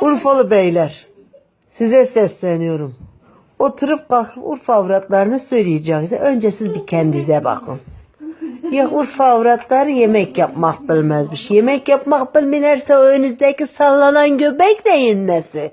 Urfalı beyler, size sesleniyorum. Oturup kalkıp Urfa avratlarını söyleyeceğiz. Önce siz bir kendinize bakın. Ya Urfa avratları yemek yapmak bilmezmiş. Yemek yapmak bilmelerse o önünüzdeki sallanan göbek neyin nesi?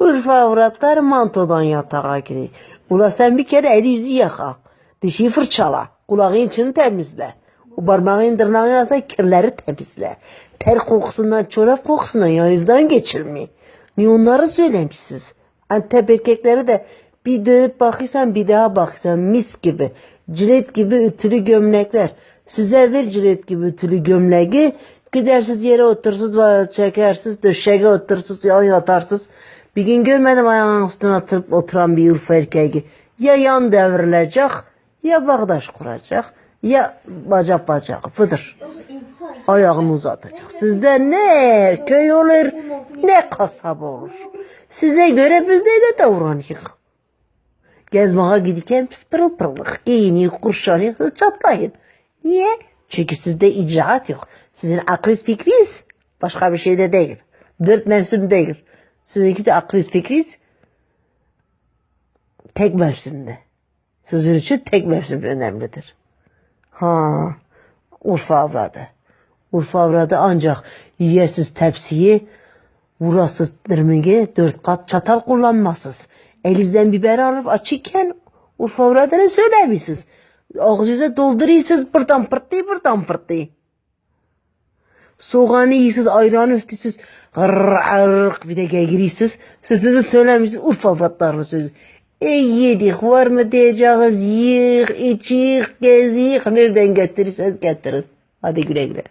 Urfa avratları mantodan yatağa giriyor. Ula sen bir kere eli yüzü yaka. Dişi fırçala. Kulağın içini temizle. O parmağın tırnağın arasında kirleri temizle. Ter kokusundan, çorap kokusundan yanınızdan geçirmeyin. Niye onları söylemişsiniz? Antep erkekleri de bir dönüp bakırsan bir daha bakırsan mis gibi. Cilet gibi ütülü gömlekler. Size ver cilet gibi ütülü gömleği. Gidersiz yere oturursunuz, çekersiz, döşeğe oturursunuz, yan yatarsınız. Bir gün görmedim ayağının üstüne oturup oturan bir Urfa erkeği. Ya yan devrilecek, ya bağdaş kuracak, ya bacak bacak fıdır. Ayağını uzatacak. Sizde ne köy olur, ne kasaba olur. Size göre biz de öyle davranıyoruz. Gezmeye giderken biz pırıl pırılık giyiniyor, kurşanıyor, siz çatlayın. Niye? Çünkü sizde icraat yok. Sizin aklınız fikriniz başka bir şey de değil. Dört mevsim değil. Sizinki de aklınız fikriniz tek mevsimde. Sizin için tek mevsim önemlidir. Ha, Urfa avradı. Urfa avradı ancak yiyesiz tepsiyi, vurasız dırmığı, dört kat çatal kullanmasız. Elinizden biber alıp açıkken Urfa avradını söylemişsiniz. Ağzınıza dolduruyorsunuz buradan pırtlayı buradan pırtlayı. Soğanı yiyorsunuz, ayranı üstüsüz, gırr bir de. Siz size söylemişsiniz Urfa avratlarını sözü. E yedik var mı diyeceğiz, yiyik, içik, gezik, nereden getirirseniz getirin. Hadi güle güle.